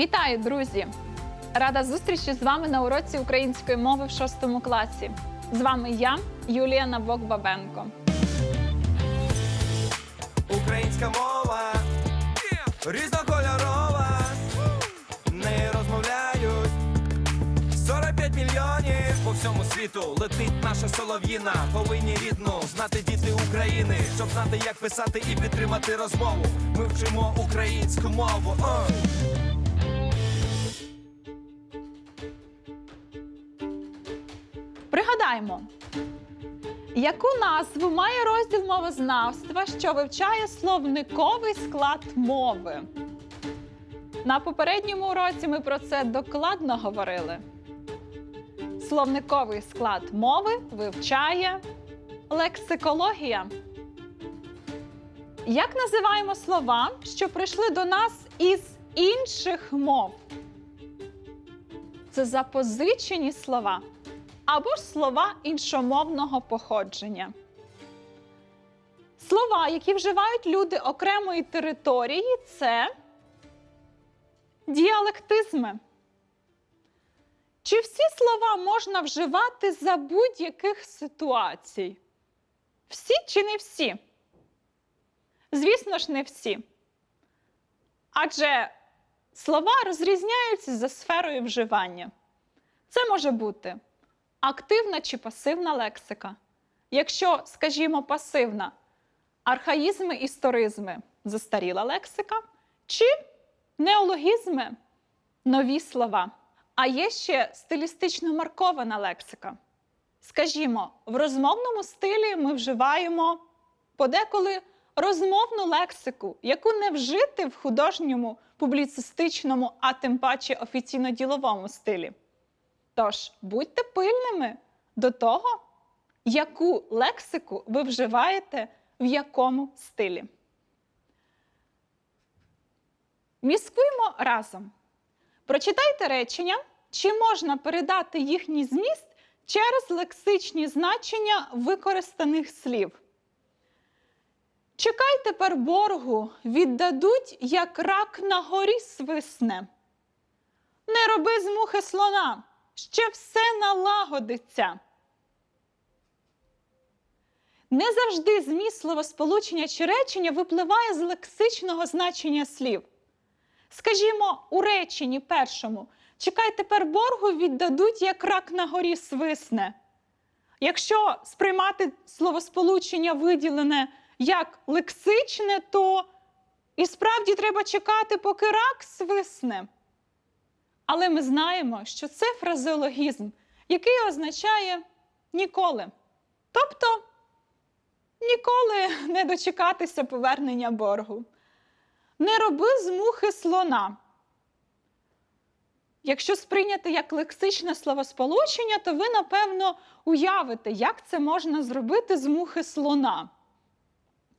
Вітаю, друзі! Рада зустрічі з вами на уроці української мови в шостому класі. З вами я, Юлія Набок-Бабенко. Українська мова різнокольорова, не розмовляють 45 мільйонів по всьому світу летить наша солов'їна. Повинні рідну знати діти України, щоб знати, як писати і підтримати розмову. Ми вчимо українську мову. О! Пригадаємо, яку назву має розділ мовознавства, що вивчає словниковий склад мови? На попередньому уроці ми про це докладно говорили. Словниковий склад мови вивчає лексикологія. Як називаємо слова, що прийшли до нас із інших мов? Це запозичені слова або ж слова іншомовного походження. Слова, які вживають люди окремої території, це діалектизми. Чи всі слова можна вживати за будь-яких ситуацій? Всі чи не всі? Звісно ж, не всі. Адже слова розрізняються за сферою вживання. Це може бути активна чи пасивна лексика. Якщо, скажімо, пасивна архаїзми, історизми застаріла лексика, чи неологізми нові слова. А є ще стилістично маркована лексика. Скажімо, в розмовному стилі ми вживаємо подеколи розмовну лексику, яку не вжити в художньому, публіцистичному, а тим паче офіційно-діловому стилі. Тож будьте пильними до того, яку лексику ви вживаєте в якому стилі. Міскуємо разом. Прочитайте речення, чи можна передати їхній зміст через лексичні значення використаних слів. Чекай тепер боргу, віддадуть, як рак на горі свисне. Не роби з мухи слона, ще все налагодиться. Не завжди зміст словосполучення чи речення випливає з лексичного значення слів. Скажімо, у реченні першому чекай тепер боргу віддадуть, як рак на горі свисне. Якщо сприймати словосполучення виділене як лексичне, то і справді треба чекати, поки рак свисне. Але ми знаємо, що це фразеологізм, який означає ніколи. Тобто ніколи не дочекатися повернення боргу. Не роби з мухи слона. Якщо сприйняти як лексичне словосполучення, то ви, напевно, уявите, як це можна зробити з мухи слона.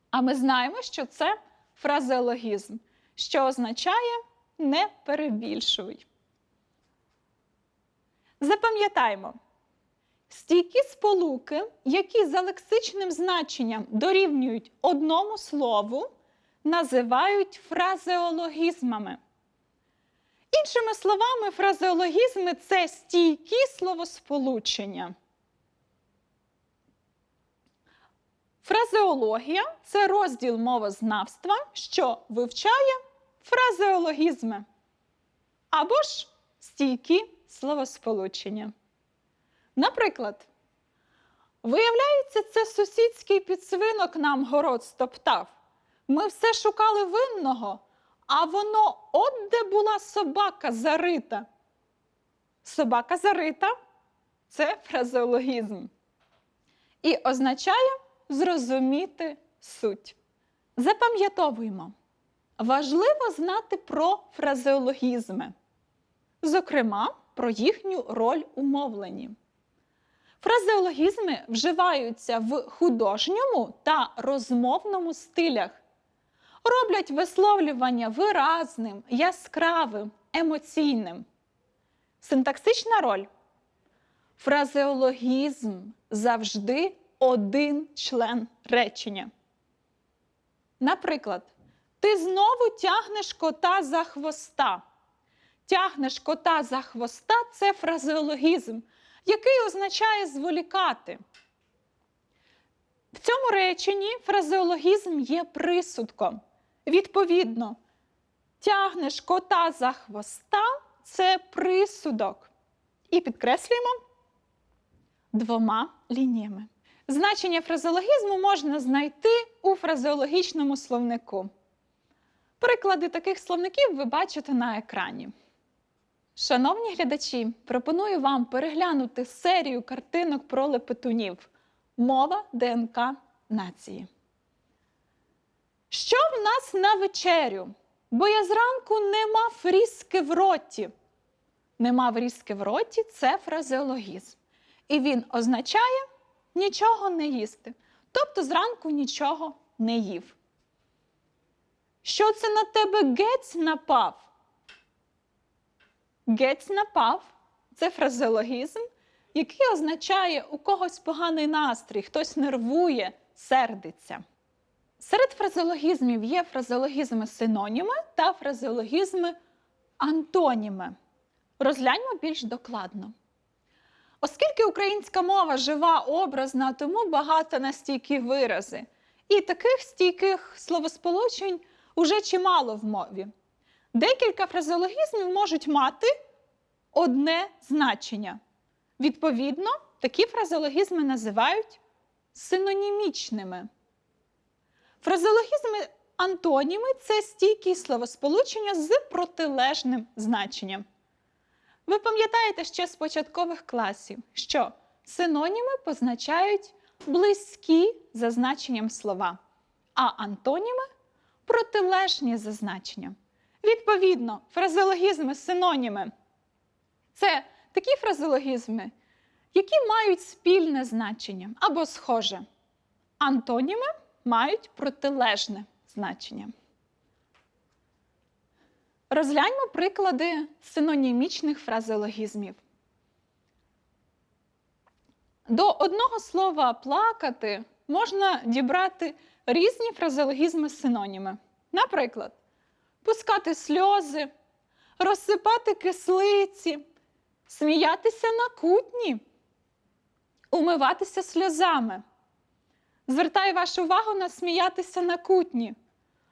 А ми знаємо, що це фразеологізм, що означає не перебільшуй. Запам'ятаймо, стійкі сполуки, які за лексичним значенням дорівнюють одному слову, називають фразеологізмами. Іншими словами, фразеологізми це стійкі словосполучення. Фразеологія це розділ мовознавства, що вивчає фразеологізми або ж стійкі словосполучення. Наприклад, виявляється, це сусідський підсвинок нам город стоптав. Ми все шукали винного, а воно от де була собака зарита. Собака зарита це фразеологізм. І означає зрозуміти суть. Запам'ятовуємо, важливо знати про фразеологізми, зокрема, про їхню роль у мовленні. Фразеологізми вживаються в художньому та розмовному стилях, роблять висловлювання виразним, яскравим, емоційним. Синтаксична роль. Фразеологізм завжди один член речення. Наприклад, ти знову тягнеш кота за хвоста. Тягнеш кота за хвоста це фразеологізм, який означає зволікати. В цьому реченні фразеологізм є присудком. Відповідно, тягнеш кота за хвоста це присудок. І підкреслюємо двома лініями. Значення фразеологізму можна знайти у фразеологічному словнику. Приклади таких словників ви бачите на екрані. Шановні глядачі, пропоную вам переглянути серію картинок про лепетунів Мова ДНК нації. Що в нас на вечерю? Бо я зранку не мав різки в роті. Не мав різки в роті це фразеологізм. І він означає нічого не їсти. Тобто зранку нічого не їв. Що це на тебе гець напав? Гець напав це фразеологізм, який означає у когось поганий настрій, хтось нервує, сердиться. Серед фразеологізмів є фразеологізми синоніми та фразеологізми антоніми. Розгляньмо більш докладно. Оскільки українська мова жива, образна, тому багато на стійкі вирази. І таких стійких словосполучень уже чимало в мові. Декілька фразеологізмів можуть мати одне значення. Відповідно, такі фразеологізми називають синонімічними. Фразеологізми антоніми це стійкі словосполучення з протилежним значенням. Ви пам'ятаєте ще з початкових класів, що синоніми позначають близькі за значенням слова, а антоніми протилежні за значенням. Відповідно, фразеологізми синоніми це такі фразеологізми, які мають спільне значення або схоже. Антоніми мають протилежне значення. Розгляньмо приклади синонімічних фразеологізмів. До одного слова плакати можна дібрати різні фразеологізми синоніми. Наприклад, пускати сльози, розсипати кислиці, сміятися на кутні, умиватися сльозами. Звертаю вашу увагу на сміятися на кутні.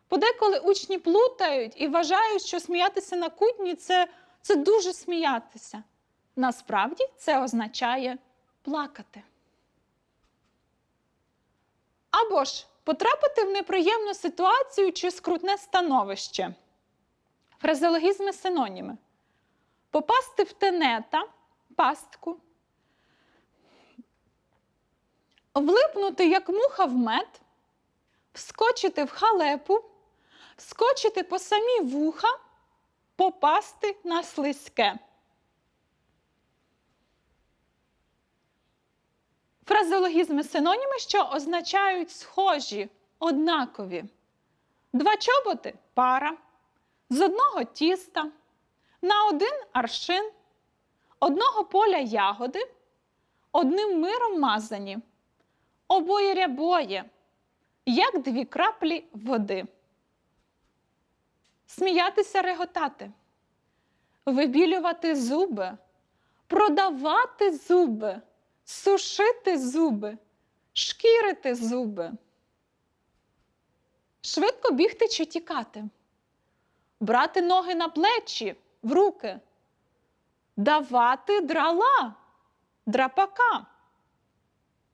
Подеколи учні плутають і вважають, що сміятися на кутні це, це дуже сміятися. Насправді це означає плакати. Або ж потрапити в неприємну ситуацію чи скрутне становище. Фразеологізми синоніми. Попасти в тенета, пастку, влипнути як муха в мед, вскочити в халепу, вскочити по самі вуха, попасти на слизьке. Фразеологізми синоніми, що означають схожі, однакові. Два чоботи пара, з одного тіста, на один аршин, одного поля ягоди, одним миром мазані, обоє рябоє, як дві краплі води. Сміятися реготати, вибілювати зуби, продавати зуби, сушити зуби, шкірити зуби, швидко бігти чи тікати, брати ноги на плечі, в руки, давати драла, драпака,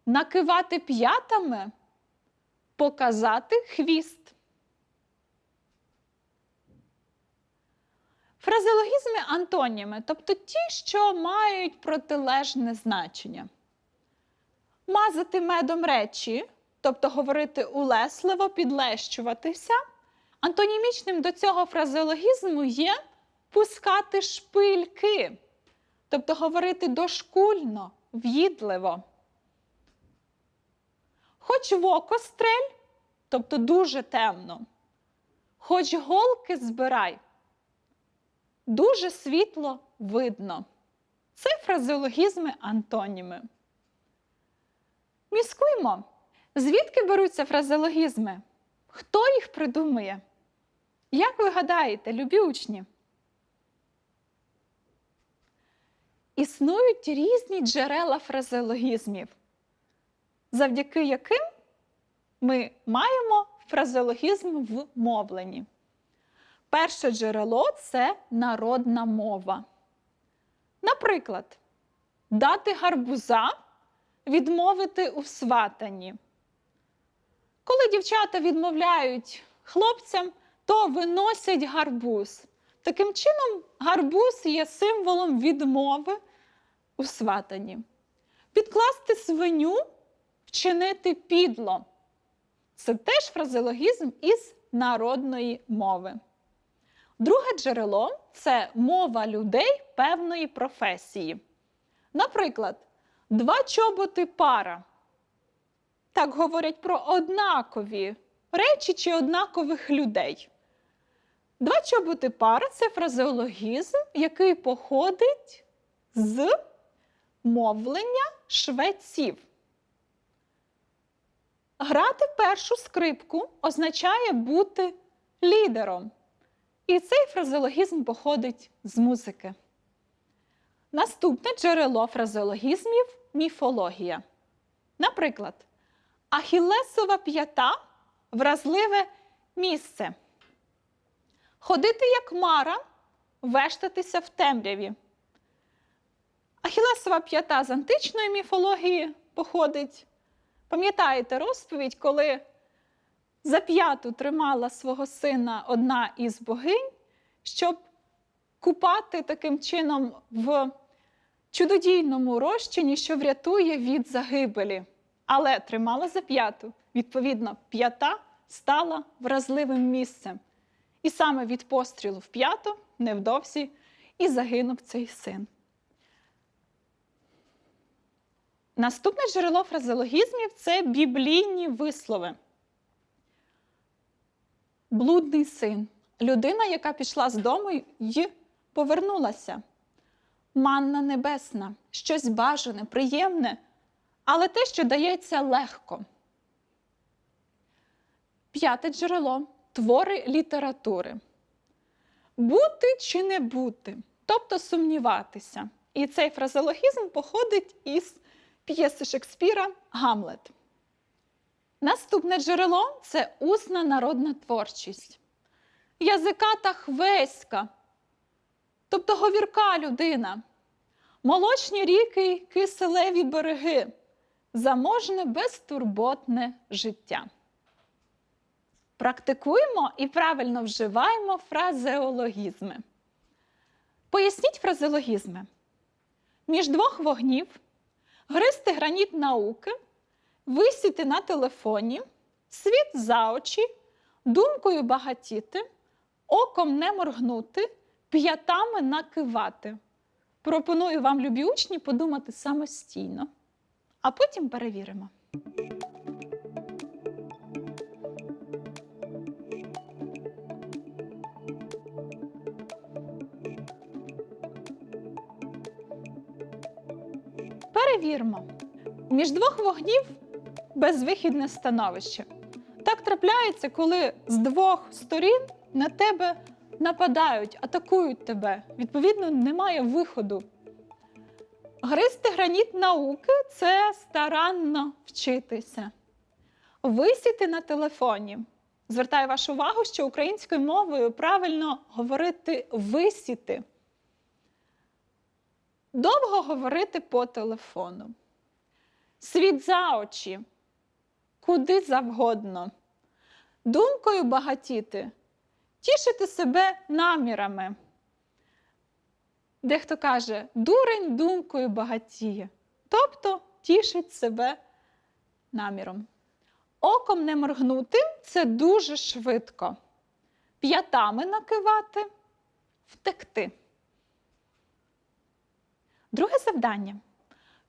накивати п'ятами, показати хвіст. Фразеологізми антоніми, тобто ті, що мають протилежне значення. Мазати медом речі, тобто говорити улесливо, підлещуватися. Антонімічним до цього фразеологізму є пускати шпильки, тобто говорити дошкульно, в'їдливо. Хоч в око стрель, тобто дуже темно, хоч голки збирай, дуже світло видно. Це фразеологізми антоніми. Міскуймо, звідки беруться фразеологізми? Хто їх придумує? Як ви гадаєте, любі учні? існують різні джерела фразеологізмів, завдяки яким ми маємо фразеологізм в мовленні. Перше джерело це народна мова. Наприклад, дати гарбуза, відмовити у сватанні. Коли дівчата відмовляють хлопцям, то виносять гарбуз. Таким чином, гарбуз є символом відмови у сватанні. Підкласти свиню, вчинити підло. Це теж фразеологізм із народної мови. Друге джерело це мова людей певної професії. Наприклад, два чоботи пара. Так говорять про однакові речі чи однакових людей. Два чоботи пара це фразеологізм, який походить з мовлення швеців. Грати першу скрипку означає бути лідером. І цей фразеологізм походить з музики. Наступне джерело фразеологізмів міфологія. Наприклад, Ахілесова п'ята вразливе місце. Ходити як мара, вештатися в темряві. Ахілесова п'ята з античної міфології походить. Пам'ятаєте розповідь, коли за п'яту тримала свого сина одна із богинь, щоб купати таким чином в чудодійному розчині, що врятує від загибелі. Але тримала за п'яту. Відповідно, п'ята стала вразливим місцем. І саме від пострілу в п'яту невдовзі і загинув цей син. Наступне джерело фразеологізмів це біблійні вислови. Блудний син людина, яка пішла з дому й повернулася. Манна небесна, щось бажане, приємне, але те, що дається легко. П'яте джерело твори літератури. Бути чи не бути, тобто сумніватися. І цей фразеологізм походить із п'єси Шекспіра Гамлет. Наступне джерело це усна народна творчість. Язиката хвеська, тобто говірка людина, молочні ріки, киселеві береги, заможне безтурботне життя. Практикуємо і правильно вживаємо фразеологізми. Поясніть фразеологізми. Між двох вогнів гристи граніт науки, висіти на телефоні, світ за очі, думкою багатіти, оком не моргнути, п'ятами накивати. Пропоную вам, любі учні, подумати самостійно, а потім перевіримо. Перевірмо. Між двох вогнів безвихідне становище. Так трапляється, коли з двох сторін на тебе нападають, атакують тебе. Відповідно, немає виходу. Гристи граніт науки це старанно вчитися. Висіти на телефоні. Звертаю вашу увагу, що українською мовою правильно говорити висіти. Довго говорити по телефону. Світ за очі, куди завгодно. Думкою багатіти, тішити себе намірами. Дехто каже, дурень думкою багатіє, тобто тішить себе наміром. Оком не моргнути це дуже швидко. П'ятами накивати втекти. Друге завдання.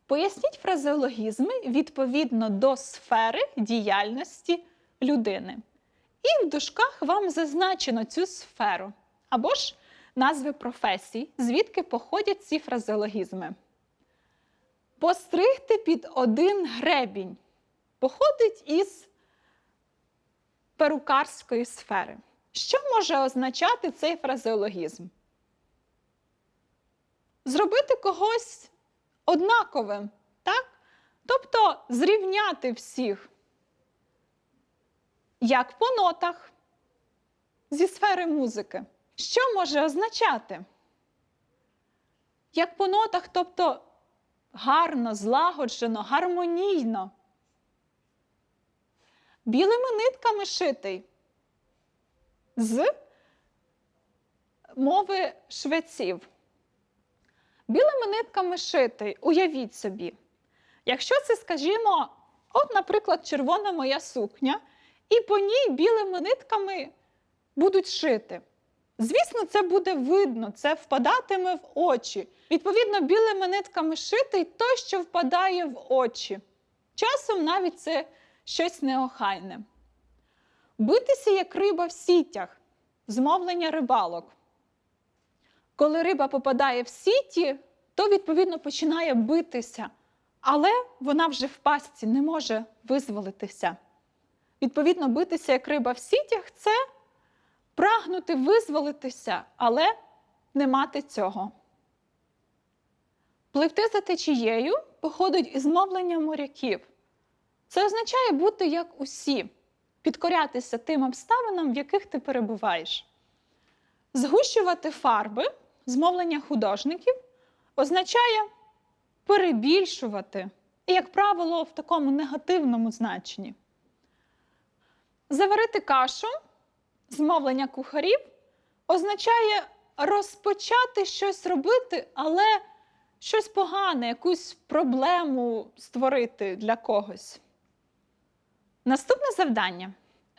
Поясніть фразеологізми відповідно до сфери діяльності людини. І в дужках вам зазначено цю сферу або ж назви професій, звідки походять ці фразеологізми. Постригти під один гребінь походить із перукарської сфери. Що може означати цей фразеологізм? зробити когось однаковим, так? Тобто зрівняти всіх. Як по нотах зі сфери музики. Що може означати? Як по нотах, тобто гарно, злагоджено, гармонійно. Білими нитками шитий з мови швеців. Білими нитками шитий, уявіть собі. Якщо це, скажімо, от, наприклад, червона моя сукня, і по ній білими нитками будуть шити. Звісно, це буде видно, це впадатиме в очі. Відповідно, білими нитками шитий той, що впадає в очі. Часом навіть це щось неохайне. Битися як риба в сітях, змовлення рибалок. Коли риба попадає в сіті, то відповідно починає битися, але вона вже в пастці не може визволитися. Відповідно, битися як риба в сітях це прагнути визволитися, але не мати цього. Пливти за течією походить із мовлення моряків. Це означає бути як усі, підкорятися тим обставинам, в яких ти перебуваєш. Згущувати фарби, змовлення художників, означає перебільшувати, і, як правило, в такому негативному значенні. Заварити кашу, змовлення кухарів, означає розпочати щось робити, але щось погане, якусь проблему створити для когось. Наступне завдання: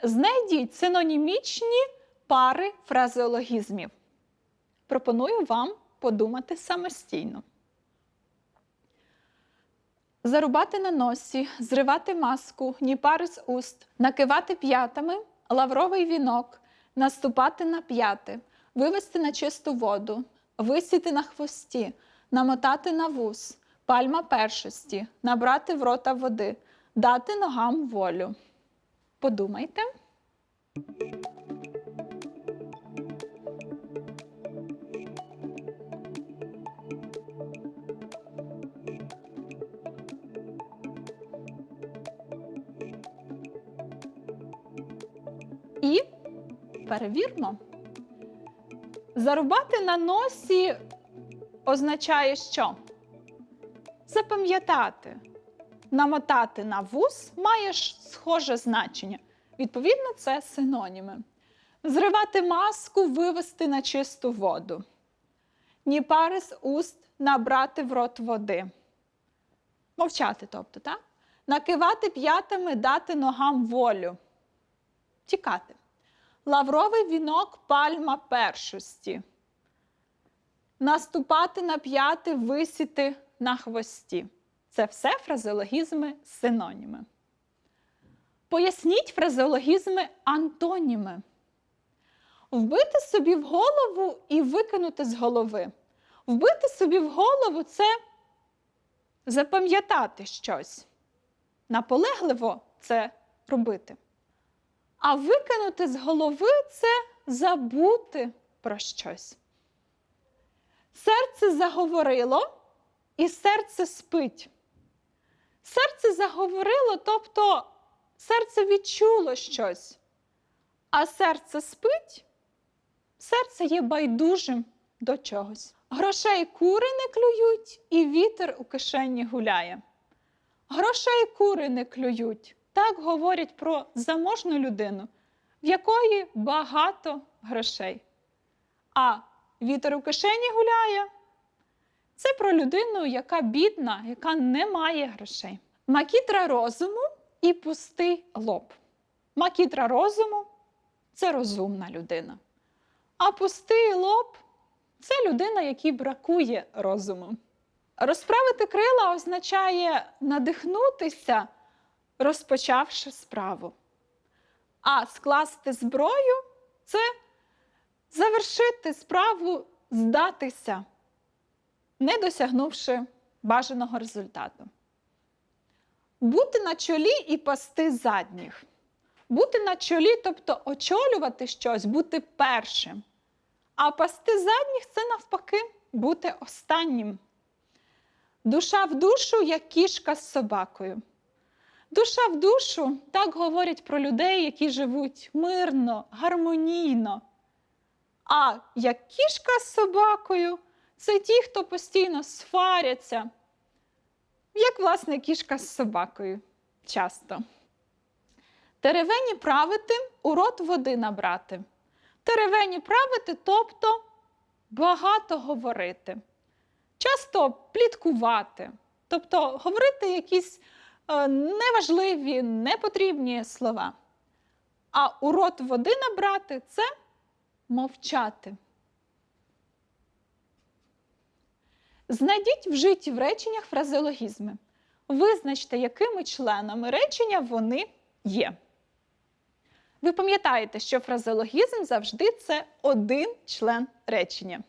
знайдіть синонімічні пари фразеологізмів. Пропоную вам подумати самостійно. Зарубати на носі, зривати маску, ні пари з уст, накивати п'ятами, лавровий вінок, наступати на п'яти, вивести на чисту воду, висіти на хвості, намотати на вус, пальма першості, набрати в рота води, дати ногам волю. Подумайте. І перевірмо. Зарубати на носі означає що? Запам'ятати. Намотати на вус має схоже значення. Відповідно, це синоніми. Зривати маску, вивести на чисту воду. Ні пари з уст набрати в рот води. Мовчати, тобто, так? Накивати п'ятами, дати ногам волю. Тікати. Лавровий вінок пальма першості. Наступати на п'яти, висіти на хвості. Це все фразеологізми синоніми. Поясніть фразеологізми антоніми. Вбити собі в голову і викинути з голови. Вбити собі в голову це запам'ятати щось. Наполегливо це робити. А викинути з голови це забути про щось. Серце заговорило, і серце спить. Серце заговорило, тобто серце відчуло щось. А серце спить, серце є байдужим до чогось. Грошей кури не клюють, і вітер у кишені гуляє. Грошей кури не клюють. Так говорять про заможну людину, в якої багато грошей. А вітер у кишені гуляє це про людину, яка бідна, яка не має грошей. Макітра розуму і пустий лоб. Макітра розуму це розумна людина. А пустий лоб це людина, якій бракує розуму. Розправити крила означає надихнутися, розпочавши справу. А скласти зброю це завершити справу, здатися, не досягнувши бажаного результату. Бути на чолі і пасти задніх. Бути на чолі, тобто очолювати щось, бути першим. А пасти задніх це навпаки бути останнім. Душа в душу, як кішка з собакою. Душа в душу так говорять про людей, які живуть мирно, гармонійно. А як кішка з собакою це ті, хто постійно сваряться, як власне кішка з собакою часто. Теревені правити, у рот води набрати. Теревені правити, тобто багато говорити, часто пліткувати, тобто говорити якісь неважливі, непотрібні слова. А у рот води набрати це мовчати. Знайдіть вжиті в реченнях фразеологізми. Визначте, якими членами речення вони є. Ви пам'ятаєте, що фразеологізм завжди це один член речення.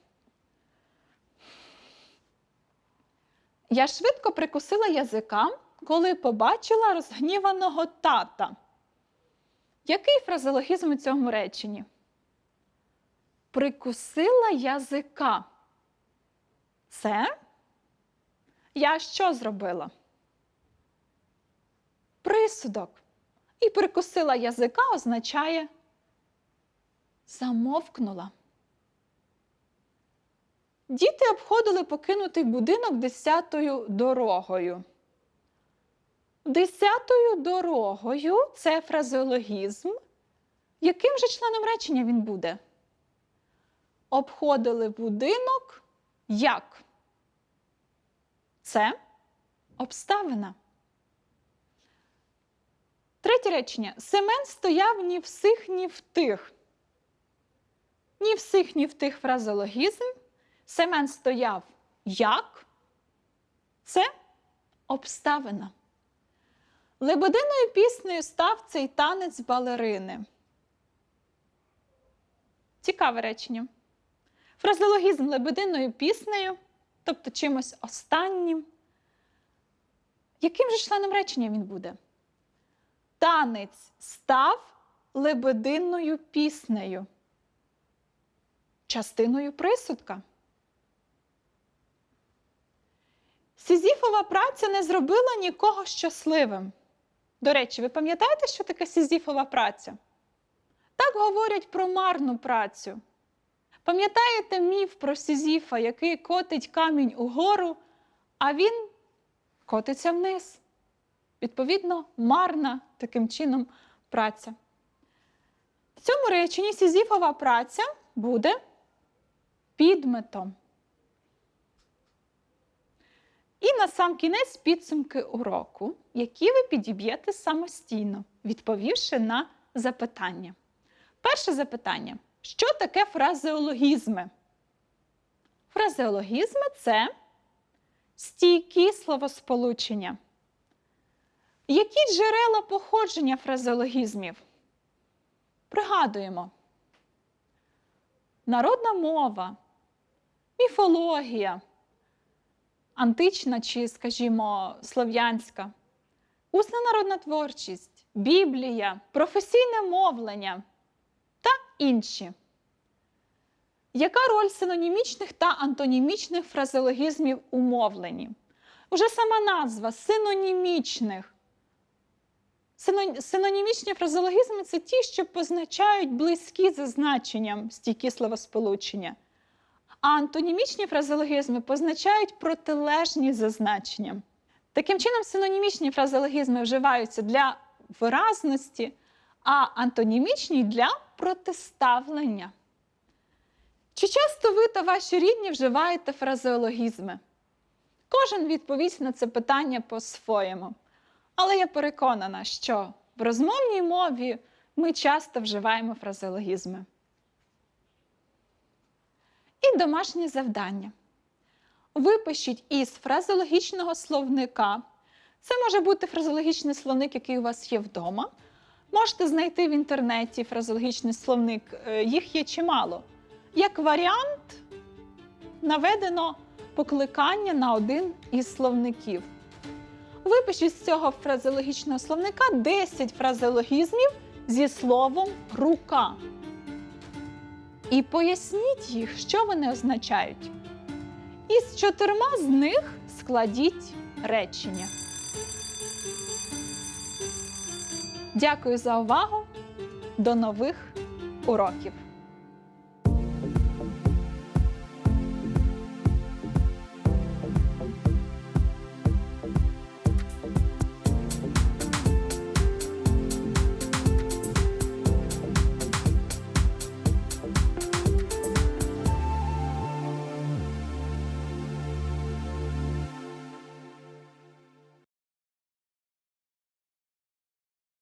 Я швидко прикусила язика, коли побачила розгніваного тата. Який фразеологізм у цьому реченні? Прикусила язика. Це я що зробила? Присудок. І прикусила язика означає замовкнула. Діти обходили покинутий будинок десятою дорогою. Десятою дорогою це фразеологізм. Яким же членом речення він буде? Обходили будинок як? Це обставина. Третє речення. Семен стояв ні в сих, ні в тих. Ні в сих, ні в тих фразеологізм. Семен стояв як? Це обставина. Лебединою піснею став цей танець балерини. Цікаве речення. Фразеологізм лебединою піснею, тобто чимось останнім. Яким же членом речення він буде? Танець став лебединною піснею. Частиною присудка. Сізіфова праця не зробила нікого щасливим. До речі, ви пам'ятаєте, що таке сізіфова праця? Так говорять про марну працю. Пам'ятаєте міф про Сізіфа, який котить камінь угору, а він котиться вниз. Відповідно, марна таким чином праця. В цьому реченні Сізіфова праця буде підметом. І на сам кінець підсумки уроку, які ви підіб'єте самостійно, відповівши на запитання. Перше запитання: що таке фразеологізми? Фразеологізми це стійкі словосполучення. Які джерела походження фразеологізмів? Пригадуємо: народна мова, міфологія, антична чи, скажімо, слов'янська, усна народна творчість, Біблія, професійне мовлення та інші. Яка роль синонімічних та антонімічних фразеологізмів у мовленні? Уже сама назва синонімічних. Синонімічні фразеологізми це ті, що позначають близькі за значенням стійкі словосполучення. А антонімічні фразеологізми позначають протилежні за значенням. Таким чином, синонімічні фразеологізми вживаються для виразності, а антонімічні для протиставлення. Чи часто ви та ваші рідні вживаєте фразеологізми? Кожен відповість на це питання по-своєму. Але я переконана, що в розмовній мові ми часто вживаємо фразеологізми. І домашнє завдання. Випишіть із фразеологічного словника. Це може бути фразеологічний словник, який у вас є вдома. Можете знайти в інтернеті фразеологічний словник, е, їх є чимало. Як варіант, наведено покликання на один із словників. Випишіть з цього фразеологічного словника 10 фразеологізмів зі словом рука. І поясніть їх, що вони означають. І з чотирма з них складіть речення. Дякую за увагу. До нових уроків!